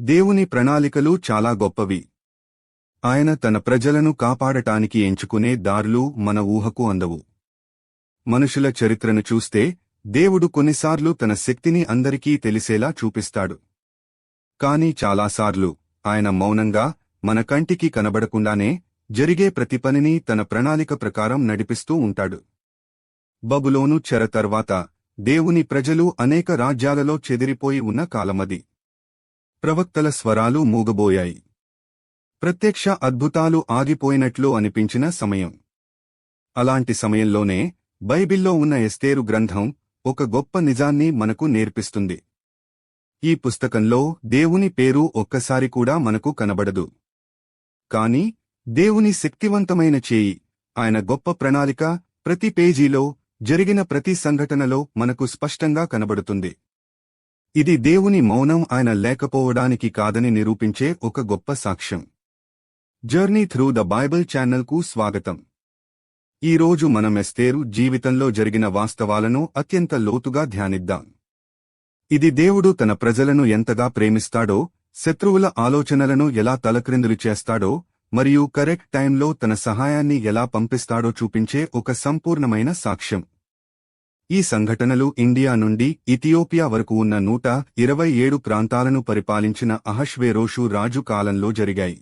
దేవుని ప్రణాళికలు చాలా గొప్పవి. ఆయన తన ప్రజలను కాపాడటానికి ఎంచుకునే దారులు మన ఊహకు అందవు. మనుషుల చరిత్రను చూస్తే దేవుడు కొన్నిసార్లు తన శక్తిని అందరికీ తెలిసేలా చూపిస్తాడు. కాని చాలాసార్లు ఆయన మౌనంగా మన కంటికి కనబడకుండానే జరిగే ప్రతి పనిని తన ప్రణాళిక ప్రకారం నడిపిస్తూ ఉంటాడు. బబులోను చెర తర్వాత దేవుని ప్రజలు అనేక రాజ్యాలలో చెదిరిపోయి ఉన్న కాలమది. ప్రవక్తల స్వరాలు మూగబోయాయి. ప్రత్యక్ష అద్భుతాలు ఆగిపోయినట్లు అనిపించిన సమయం. అలాంటి సమయంలోనే బైబిల్లో ఉన్న ఎస్తేరు గ్రంథం ఒక గొప్ప నిజాన్ని మనకు నేర్పిస్తుంది. ఈ పుస్తకంలో దేవుని పేరు ఒక్కసారి కూడా మనకు కనబడదు. కాని దేవుని శక్తివంతమైన చేయి ఆయన గొప్ప ప్రణాళిక ప్రతి పేజీలో జరిగిన ప్రతి సంఘటనలో మనకు స్పష్టంగా కనబడుతుంది. ఇది దేవుని మౌనం ఆయన లేకపోవడానికి కాదని నిరూపించే ఒక గొప్ప సాక్ష్యం. జర్నీ త్రూ ద బైబిల్ ఛానల్కు స్వాగతం. ఈ రోజు మనం ఎస్తేరు జీవితంలో జరిగిన వాస్తవాలను అత్యంత లోతుగా ధ్యానిద్దాం. ఇది దేవుడు తన ప్రజలను ఎంతగా ప్రేమిస్తాడో శత్రువుల ఆలోచనలను ఎలా తలక్రిందులు చేస్తాడో మరియు కరెక్ట్ టైంలో తన సహాయాన్ని ఎలా పంపిస్తాడో చూపించే ఒక సంపూర్ణమైన సాక్ష్యం. ఈ సంఘటనలు ఇండియా నుండి ఇథియోపియా వరకు ఉన్న నూట ఇరవై ఏడు ప్రాంతాలను పరిపాలించిన అహష్వేరోషు రాజు కాలంలో జరిగాయి.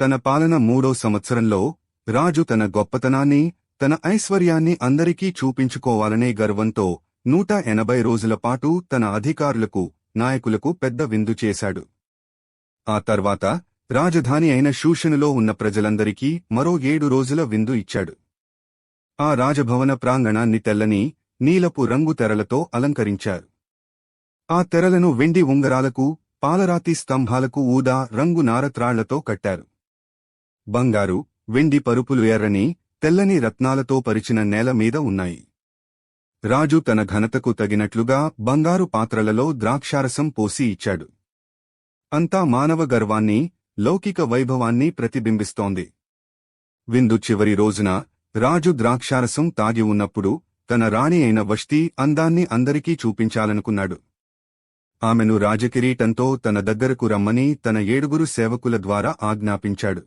తన పాలన మూడో సంవత్సరంలో రాజు తన గొప్పతనాన్ని తన ఐశ్వర్యాన్ని అందరికీ చూపించుకోవాలనే గర్వంతో నూట ఎనభై రోజుల పాటు తన అధికారులకు నాయకులకు పెద్ద విందు చేశాడు. ఆ తర్వాత రాజధాని అయిన శూషణులో ఉన్న ప్రజలందరికీ మరో ఏడు రోజుల విందు ఇచ్చాడు. ఆ రాజభవన ప్రాంగణాన్ని తెల్లని నీలపు రంగు తెరలతో అలంకరించారు. ఆ తెరలను వెండి ఉంగరాలకు పాలరాతి స్తంభాలకు ఊదా రంగు నారత్రాళ్ళతో కట్టారు. బంగారు వెండి పరుపులు ఎర్రని తెల్లని రత్నాలతో పరిచిన నేల మీద ఉన్నాయి. రాజు తన ఘనతకు తగినట్లుగా బంగారు పాత్రలలో ద్రాక్షారసం పోసి ఇచ్చాడు. అంతా మానవ గర్వాన్ని లౌకిక వైభవాన్ని ప్రతిబింబిస్తోంది. విందు చివరి రోజున రాజు ద్రాక్షారసం తాగి ఉన్నప్పుడు తన రాణి అయిన వష్తి అందాన్ని అందరికీ చూపించాలనుకున్నాడు. ఆమెను రాజకిరీటంతో తన దగ్గరకు రమ్మని తన ఏడుగురు సేవకుల ద్వారా ఆజ్ఞాపించాడు.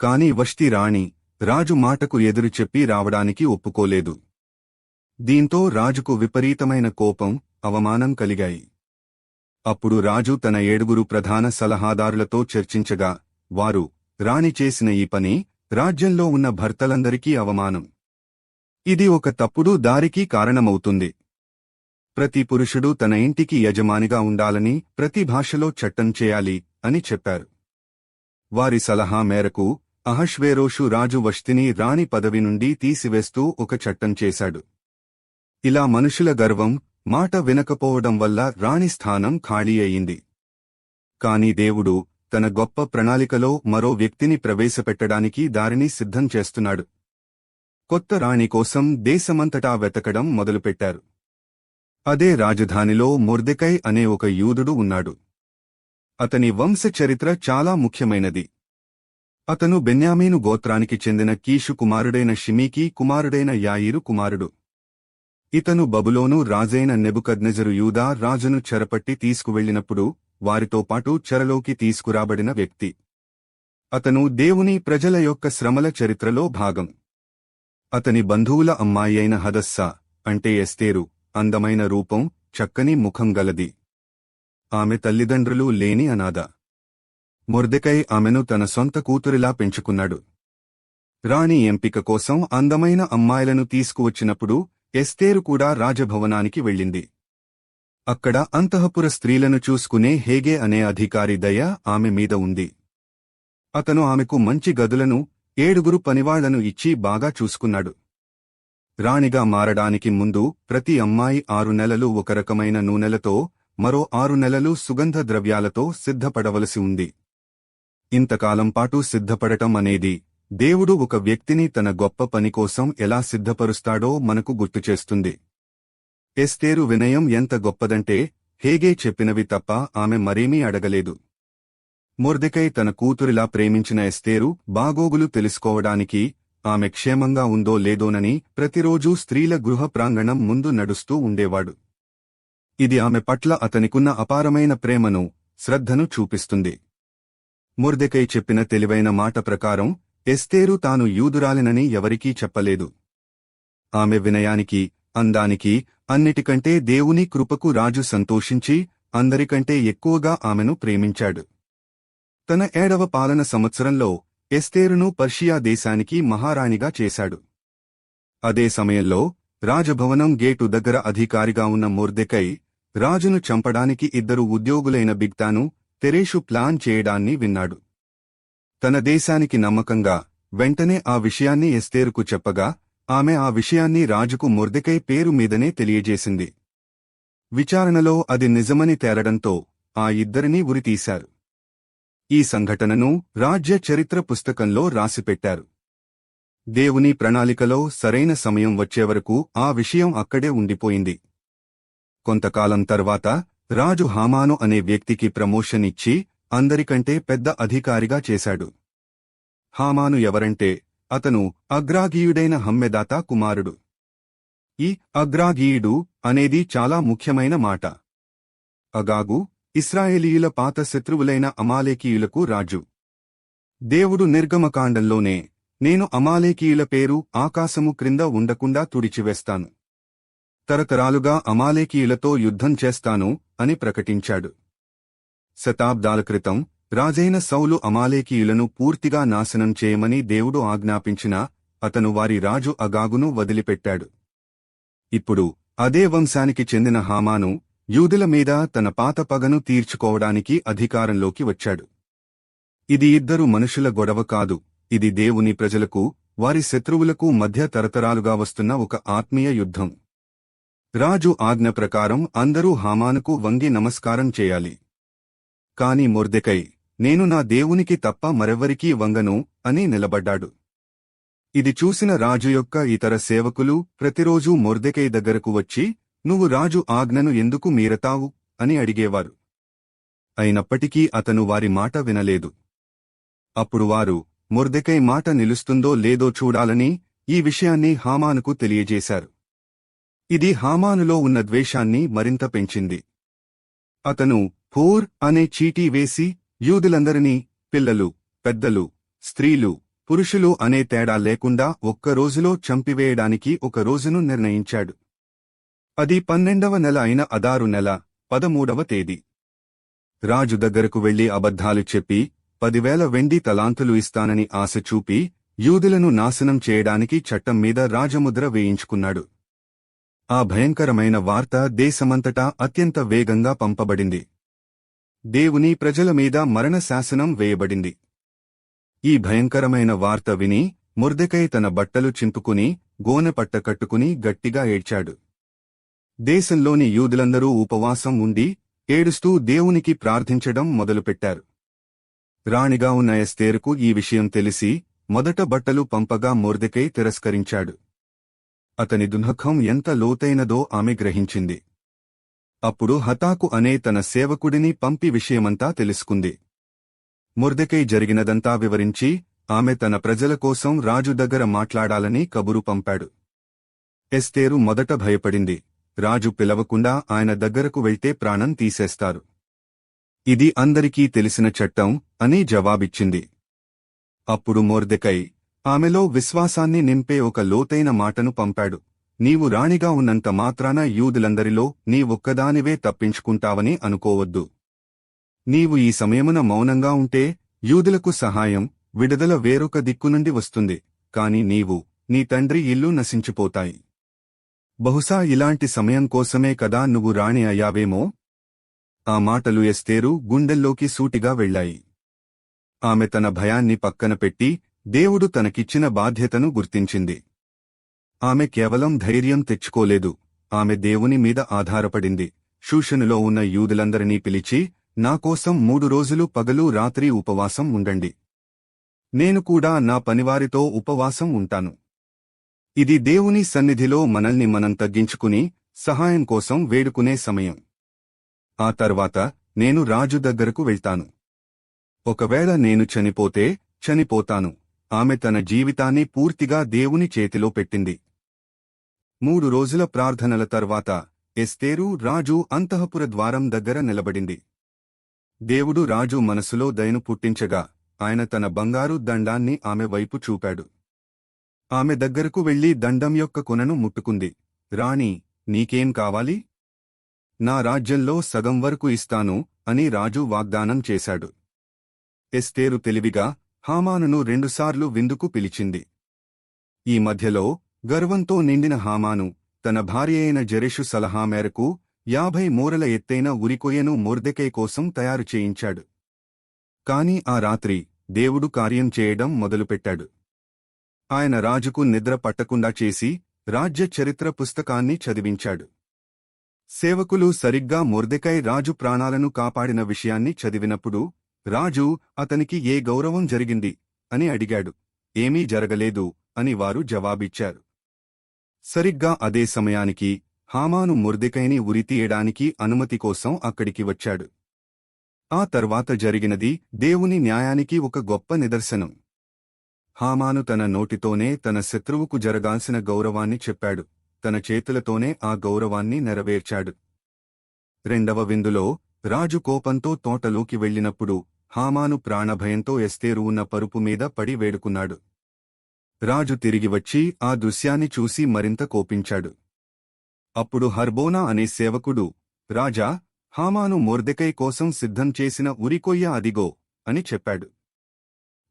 కాని వష్టి రాణి రాజు మాటకు ఎదురు చెప్పి రావడానికి ఒప్పుకోలేదు. దీంతో రాజుకు విపరీతమైన కోపం అవమానం కలిగాయి. అప్పుడు రాజు తన ఏడుగురు ప్రధాన సలహాదారులతో చర్చించగా వారు రాణి చేసిన ఈ పని రాజ్యంలో ఉన్న భర్తలందరికీ అవమానం. ఇది ఒక తప్పుడు దారికి కారణమవుతుంది. ప్రతి పురుషుడు తన ఇంటికి యజమానిగా ఉండాలని ప్రతి భాషలో చట్టం చేయాలి అని చెప్పారు. వారి సలహా మేరకు అహష్వేరోషు రాజు వష్తిని రాణి పదవి నుండి తీసివేస్తూ ఒక చట్టం చేశాడు. ఇలా మనుషుల గర్వం మాట వినకపోవడం వల్ల రాణి స్థానం ఖాళీ అయింది. కాని దేవుడు తన గొప్ప ప్రణాళికలో మరో వ్యక్తిని ప్రవేశపెట్టడానికి దారిని సిద్ధం చేస్తున్నాడు. కొత్త రాణి కోసం దేశమంతటా వెతకడం మొదలుపెట్టారు. అదే రాజధానిలో మొర్దెకై అనే ఒక యూదుడు ఉన్నాడు. అతని వంశ చరిత్ర చాలా ముఖ్యమైనది. అతను బెన్యామీను గోత్రానికి చెందిన కీషు కుమారుడైన షిమీకి కుమారుడైన యాయిరు కుమారుడు. ఇతను బబులోను రాజైన నెబుకద్నెజరు యూదా రాజును చెరపట్టి తీసుకువెళ్ళినప్పుడు వారితో పాటు చెరలోకి తీసుకురాబడిన వ్యక్తి. అతను దేవుని ప్రజల యొక్క శ్రమల చరిత్రలో భాగం. అతని బంధువుల అమ్మాయి అయిన హదస్సా అంటే ఎస్తేరు అందమైన రూపం చక్కని ముఖం గలది. ఆమె తల్లిదండ్రులు లేని అనాథ. మొర్దెకై ఆమెను తన సొంత కూతురిలా పెంచుకున్నాడు. రాణి ఎంపిక కోసం అందమైన అమ్మాయిలను తీసుకువచ్చినప్పుడు ఎస్తేరు కూడా రాజభవనానికి వెళ్ళింది. అక్కడ అంతఃపుర స్త్రీలను చూసుకునే హేగే అనే అధికారి దయ ఆమె మీద ఉంది. అతను ఆమెకు మంచి గదులను ఏడుగురు పనివాళ్ళను ఇచ్చి బాగా చూసుకున్నాడు. రాణిగా మారడానికి ముందు ప్రతి అమ్మాయి ఆరు నెలలు ఒక రకమైన నూనెలతో మరో ఆరు నెలలు సుగంధ ద్రవ్యాలతో సిద్ధపడవలసి ఉంది. ఇంతకాలం పాటు సిద్ధపడటం అనేది దేవుడు ఒక వ్యక్తిని తన గొప్ప పనికోసం ఎలా సిద్ధపరుస్తాడో మనకు గుర్తుచేస్తుంది ఎస్తేరు వినయం ఎంత గొప్పదంటే హేగే చెప్పినవి తప్ప ఆమె మరేమీ అడగలేదు. మొర్దెకై తన కూతురిలా ప్రేమించిన ఎస్తేరు బాగోగులు తెలుసుకోవడానికి ఆమె క్షేమంగా ఉందో లేదోనని ప్రతిరోజూ స్త్రీల గృహ ప్రాంగణం ముందు నడుస్తూ ఉండేవాడు. ఇది ఆమె పట్ల అతనికున్న అపారమైన ప్రేమను శ్రద్ధను చూపిస్తుంది. ముర్దెకై చెప్పిన తెలివైన మాట ప్రకారం ఎస్తేరు తాను యూదురాలినని ఎవరికీ చెప్పలేదు. ఆమె వినయానికి అందానికి అన్నిటికంటే దేవుని కృపకు రాజు సంతోషించి అందరికంటే ఎక్కువగా ఆమెను ప్రేమించాడు. తన ఏడవ పాలన సంవత్సరంలో ఎస్తేరును పర్షియా దేశానికి మహారాణిగా చేశాడు. అదే సమయంలో రాజభవనం గేటు దగ్గర అధికారిగా ఉన్న మోర్దెకై రాజును చంపడానికి ఇద్దరు ఉద్యోగులైన బిగ్తాను తెరేషు ప్లాన్ చేయడాన్ని విన్నాడు. తన దేశానికి నమ్మకంగా వెంటనే ఆ విషయాన్ని ఎస్తేరుకు చెప్పగా ఆమె ఆ విషయాన్ని రాజుకు ముర్దికై పేరు మీదనే తెలియజేసింది. విచారణలో అది నిజమని తేలడంతో ఆ ఇద్దరినీ ఉరితీశారు. ఈ సంఘటనను రాజ్య చరిత్ర పుస్తకంలో రాసిపెట్టారు. దేవుని ప్రణాళికలో సరైన సమయం వచ్చేవరకు ఆ విషయం అక్కడే ఉండిపోయింది. కొంతకాలం తర్వాత రాజు హామాను అనే వ్యక్తికి ప్రమోషన్ ఇచ్చి అందరికంటే పెద్ద అధికారిగా చేశాడు. హామాను ఎవరంటే అతను అగ్రాగీయుడైన హమ్మెదాత కుమారుడు. ఈ అగ్రాగీయుడు అనేది చాలా ముఖ్యమైన మాట. అగాగు ఇస్రాయేలీయుల పాత శత్రువులైన అమాలేకీయులకు రాజు. దేవుడు నిర్గమకాండంలోనే నేను అమాలేకీయుల పేరు ఆకాశము క్రింద ఉండకుండా తుడిచివేస్తాను. తరతరాలుగా అమాలేకీయులతో యుద్ధం చేస్తాను అని ప్రకటించాడు. శతాబ్దాల క్రితం రాజైన సౌలు అమాలేకీయులను పూర్తిగా నాశనం చేయమని దేవుడు ఆజ్ఞాపించినా అతను వారి రాజు అగాగును వదిలిపెట్టాడు. ఇప్పుడు అదే వంశానికి చెందిన హామాను యూదుల మీద తన పాత పగను తీర్చుకోవడానికి అధికారంలోకి వచ్చాడు. ఇది ఇద్దరు మనుషుల గొడవ కాదు ఇది దేవుని ప్రజలకు వారి శత్రువులకు మధ్య తరతరాలుగా వస్తున్న ఒక ఆత్మీయ యుద్ధం. రాజు ఆజ్ఞ ప్రకారం అందరూ హామానుకు వంగి నమస్కారం చేయాలి. కాని మొర్దెకై నేను నా దేవునికి తప్ప మరెవ్వరికీ వంగను అని నిలబడ్డాడు. ఇది చూసిన రాజు యొక్క ఇతర సేవకులు ప్రతిరోజూ మొర్దెకై దగ్గరకు వచ్చి నువ్వు రాజు ఆజ్ఞను ఎందుకు మీరతావు? అని అడిగేవారు. అయినప్పటికీ అతను వారి మాట వినలేదు. అప్పుడు వారు మొర్దెకై మాట నిలుస్తుందో లేదో చూడాలని ఈ విషయాన్ని హామానుకు తెలియజేశారు. ఇది హామానులో ఉన్న ద్వేషాన్ని మరింత పెంచింది. అతను ఫోర్ అనే చీటీ వేసి యూదులందరినీ పిల్లలు పెద్దలు స్త్రీలు పురుషులు అనే తేడా లేకుండా ఒక్క రోజులో చంపివేయడానికి ఒక రోజును నిర్ణయించాడు. అది పన్నెండవ నెల అయిన అదారు నెల పదమూడవ తేదీ. రాజు దగ్గరకు వెళ్ళి అబద్ధాలు చెప్పి పదివేల వెండి తలాంతులు ఇస్తానని ఆశ చూపి యూదులను నాశనం చేయడానికి చట్టం మీద రాజముద్ర వేయించుకున్నాడు. ఆ భయంకరమైన వార్త దేశమంతటా అత్యంత వేగంగా పంపబడింది. దేవుని ప్రజల మీద మరణ శాసనం వేయబడింది. ఈ భయంకరమైన వార్త విని ముర్దెకై తన బట్టలు చింపుకుని గోనెపట్ట కట్టుకుని గట్టిగా ఏడ్చాడు. దేశంలోని యూదులందరూ ఉపవాసం ఉండి ఏడుస్తూ దేవునికి ప్రార్థించడం మొదలుపెట్టారు. రాణిగా ఉన్న ఎస్తేరుకు ఈ విషయం తెలిసి మొదట బట్టలు పంపగా మొర్దెకై తిరస్కరించాడు. అతని దునఖం ఎంత లోతైనదో ఆమె గ్రహించింది. అప్పుడు హతాకు అనే తన సేవకుడిని పంపి విషయమంతా తెలుసుకుంది. ముర్దెకై జరిగినదంతా వివరించి ఆమె తన ప్రజల కోసం రాజు దగ్గర మాట్లాడాలని కబురు పంపాడు. ఎస్తేరు మొదట భయపడింది. రాజు పిలవకుండా ఆయన దగ్గరకు వెళ్తే ప్రాణం తీసేస్తారు. ఇది అందరికీ తెలిసిన చట్టం అని జవాబిచ్చింది. అప్పుడు మోర్దెకై ఆమెలో విశ్వాసాన్ని నింపే ఒక లోతైన మాటను పంపాడు. నీవు రాణిగా ఉన్నంత మాత్రాన యూదులందరిలో నీ ఒక్కదానివే తప్పించుకుంటావని అనుకోవద్దు. నీవు ఈ సమయమున మౌనంగా ఉంటే యూదులకు సహాయం విడుదల వేరొక దిక్కునుండి వస్తుంది కాని నీవు నీ తండ్రి ఇల్లు నశించిపోతాయి. బహుశా ఇలాంటి సమయం కోసమే కదా నువ్వు రాణి అయ్యావేమో? ఆ మాటలు ఎస్తేరు గుండెల్లోకి సూటిగా వెళ్ళాయి. ఆమె తన భయాన్ని పక్కన పెట్టి దేవుడు తనకిచ్చిన బాధ్యతను గుర్తించింది. ఆమె కేవలం ధైర్యం తెచ్చుకోలేదు. ఆమె దేవుని మీద ఆధారపడింది. షూషనులో ఉన్న యూదులందరినీ పిలిచి నాకోసం మూడు రోజులు పగలు రాత్రి ఉపవాసం ఉండండి. నేను కూడా నా పనివారితో ఉపవాసం ఉంటాను. ఇది దేవుని సన్నిధిలో మనల్ని మనం తగ్గించుకుని సహాయం కోసం వేడుకునే సమయం. ఆ తర్వాత నేను రాజు దగ్గరకు వెళ్తాను. ఒకవేళ నేను చనిపోతే చనిపోతాను. ఆమె తన జీవితాన్ని పూర్తిగా దేవుని చేతిలో పెట్టింది. మూడు రోజుల ప్రార్థనల తర్వాత ఎస్తేరు రాజు అంతఃపుర ద్వారం దగ్గర నిలబడింది. దేవుడు రాజు మనసులో దయను పుట్టించగా ఆయన తన బంగారు దండాన్ని ఆమె వైపు చూపాడు. ఆమె దగ్గరకు వెళ్ళి దండం యొక్క కొనను ముట్టుకుంది. రాణి నీకేం కావాలి? నా రాజ్యంలో సగం వరకు ఇస్తాను అని రాజు వాగ్దానం చేశాడు. ఎస్తేరు తెలివిగా హామానును రెండుసార్లు విందుకు పిలిచింది. ఈ మధ్యలో గర్వంతో నిండిన హామాను తన భార్యయైన జరేషు సలహా మేరకు యాభై మూరల ఎత్తైన ఉరికొయ్యను మొర్దెకై కోసం తయారు చేయించాడు. కాని ఆ రాత్రి దేవుడు కార్యం చేయడం మొదలుపెట్టాడు. ఆయన రాజుకు నిద్ర పట్టకుండా చేసి రాజ్య చరిత్ర పుస్తకాన్ని చదివించాడు. సేవకులు సరిగ్గా మొర్దెకై రాజు ప్రాణాలను కాపాడిన విషయాన్ని చదివినప్పుడు రాజు అతనికి ఏ గౌరవం జరిగింది? అని అడిగాడు. ఏమీ జరగలేదు అని వారు జవాబిచ్చారు. సరిగ్గా అదే సమయానికి హామాను ముర్దికైని ఉరితీయడానికి అనుమతి కోసం అక్కడికి వచ్చాడు. ఆ తర్వాత జరిగినది దేవుని న్యాయానికి ఒక గొప్ప నిదర్శనం. హామాను తన నోటితోనే తన శత్రువుకు జరగాల్సిన గౌరవాన్ని చెప్పాడు. తన చేతులతోనే ఆ గౌరవాన్ని నెరవేర్చాడు. రెండవ విందులో రాజు కోపంతో తోటలోకి వెళ్ళినప్పుడు హామాను ప్రాణభయంతో ఎస్తేరు ఉన్న పరుపు మీద పడి వేడుకున్నాడు. రాజు తిరిగి వచ్చి ఆ దృశ్యాన్ని చూసి మరింత కోపించాడు. అప్పుడు హర్బోనా అనే సేవకుడు రాజా హామాను మోర్దెకై కోసం సిద్ధం చేసిన ఉరికొయ్య అదిగో అని చెప్పాడు.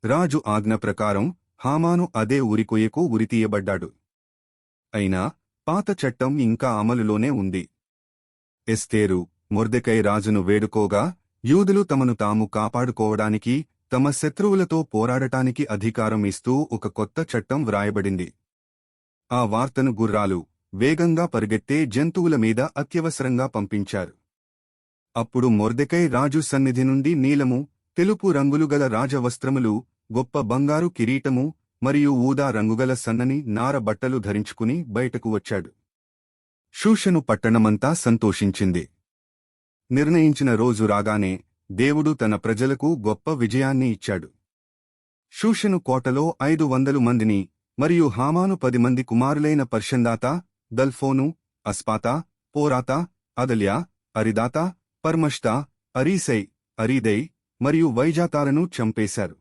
రాజు ఆజ్ఞ ప్రకారం హామాను అదే ఉరికొయ్యకు ఉరితీయబడ్డాడు అయినా పాత చట్టం ఇంకా అమలులోనే ఉంది. ఎస్తేరు మొర్దెకై రాజును వేడుకోగా యూదులు తమను తాము కాపాడుకోవడానికి తమ శత్రువులతో పోరాడటానికి అధికారం ఇస్తూ ఒక కొత్త చట్టం వ్రాయబడింది. ఆ వార్తను గుర్రాలు వేగంగా పరిగెత్తే జంతువుల మీద అత్యవసరంగా పంపించారు. అప్పుడు మొర్దెకై రాజు సన్నిధి నుండి నీలము తెలుపు రంగులుగల రాజవస్త్రములు గొప్ప బంగారు కిరీటము మరియు ఊదా రంగుగల సన్నని నార బట్టలు ధరించుకుని బయటకు వచ్చాడు. షూషను పట్టణమంతా సంతోషించింది. నిర్ణయించిన రోజు రాగానే దేవుడు తన ప్రజలకు గొప్ప విజయాన్ని ఇచ్చాడు. షూషను కోటలో ఐదు వందలు మందిని మరియు హామాను పది మంది కుమారులైన పర్షందాత దల్ఫోను అస్పాతా పోరాత అదల్యా అరిదాత పర్మష్తా అరీసై అరీదై మరియు వైజాతాలను చంపేశారు.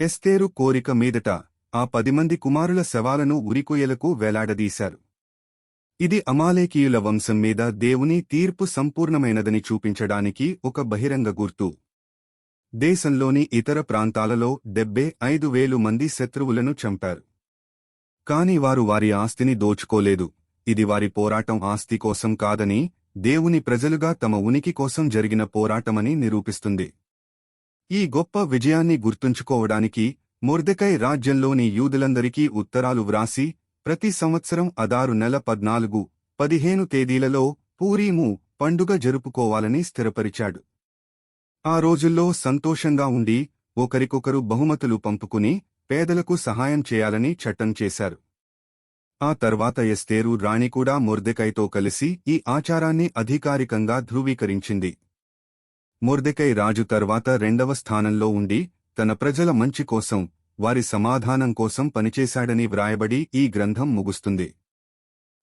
ఎస్తేరు కోరిక మీదట ఆ పది మంది కుమారుల శవాలను ఉరికొయ్యలకు వేలాడదీశారు. ఇది అమాలేకీయుల వంశం మీద దేవుని తీర్పు సంపూర్ణమైనదని చూపించడానికి ఒక బహిరంగ గుర్తు. దేశంలోని ఇతర ప్రాంతాలలో డెబ్బే ఐదు వేలు మంది శత్రువులను చంపారు. కాని వారు వారి ఆస్తిని దోచుకోలేదు. ఇది వారి పోరాటం ఆస్తి కోసం కాదని దేవుని ప్రజలుగా తమ ఉనికి కోసం జరిగిన పోరాటమని నిరూపిస్తుంది. ఈ గొప్ప విజయాన్ని గుర్తుంచుకోవడానికి మొర్దకై రాజ్యంలోని యూదులందరికీ ఉత్తరాలు వ్రాసి ప్రతి సంవత్సరం అదారు నెల పద్నాలుగు పదిహేను తేదీలలో పూరీము పండుగ జరుపుకోవాలని స్థిరపరిచాడు. ఆ రోజుల్లో సంతోషంగా ఉండి ఒకరికొకరు బహుమతులు పంపుకుని పేదలకు సహాయం చేయాలని చట్టం చేశారు. ఆ తర్వాత ఎస్తేరు రాణి కూడా మొర్దెకైతో కలిసి ఈ ఆచారాన్ని అధికారికంగా ధృవీకరించింది. మొర్దెకై రాజు తర్వాత రెండవ స్థానంలో ఉండి తన ప్రజల మంచి కోసం వారి సమాధానం కోసం పనిచేశాడని వ్రాయబడి ఈ గ్రంథం ముగుస్తుంది.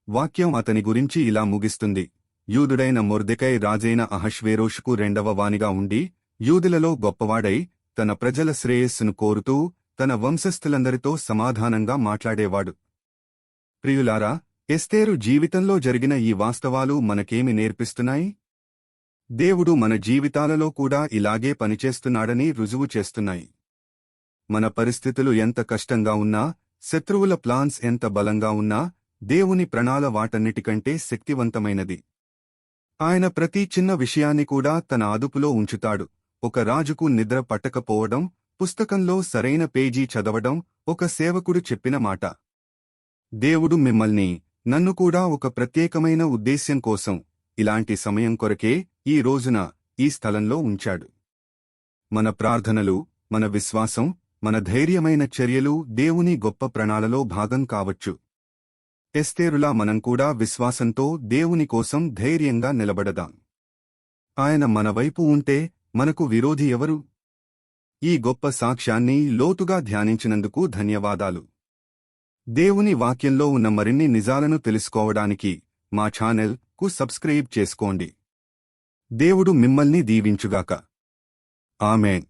వాక్యం అతని గురించి ఇలా ముగిస్తుంది. యూదుడైన మొర్దెకై రాజైన అహష్వేరోషుకు రెండవ వానిగా ఉండి యూదులలో గొప్పవాడై తన ప్రజల శ్రేయస్సును కోరుతూ తన వంశస్థులందరితో సమాధానంగా మాట్లాడేవాడు. ప్రియులారా ఎస్తేరు జీవితంలో జరిగిన ఈ వాస్తవాలు మనకేమి నేర్పిస్తున్నాయి? దేవుడు మన జీవితాలలో కూడా ఇలాగే పనిచేస్తున్నాడని రుజువు చేస్తున్నాయి. మన పరిస్థితులు ఎంత కష్టంగా ఉన్నా శత్రువుల ప్లాన్స్ ఎంత బలంగా ఉన్నా దేవుని ప్రణాళ వాటన్నిటికంటే శక్తివంతమైనది. ఆయన ప్రతి చిన్న విషయాన్ని కూడా తన అదుపులో ఉంచుతాడు. ఒక రాజుకు నిద్ర పట్టకపోవడం పుస్తకంలో సరైన పేజీ చదవడం ఒక సేవకుడు చెప్పిన మాట. దేవుడు మిమ్మల్ని నన్ను కూడా ఒక ప్రత్యేకమైన ఉద్దేశ్యం కోసం ఇలాంటి సమయం కొరకే ఈ రోజున ఈ స్థలంలో ఉంచాడు. మన ప్రార్థనలు మన విశ్వాసం మన ధైర్యమైన చర్యలు దేవుని గొప్ప ప్రణాళలో భాగం కావచ్చు. ఎస్తేరులా మనం కూడా విశ్వాసంతో దేవుని కోసం ధైర్యంగా నిలబడదాం. ఆయన మన వైపు ఉంటే మనకు విరోధి ఎవరు? ఈ గొప్ప సాక్ష్యాన్ని లోతుగా ధ్యానించినందుకు ధన్యవాదాలు. దేవుని వాక్యంలో ఉన్న మరిన్ని నిజాలను తెలుసుకోవడానికి మా ఛానల్కు సబ్స్క్రైబ్ చేసుకోండి. దేవుడు మిమ్మల్ని దీవించుగాక. ఆమెన్.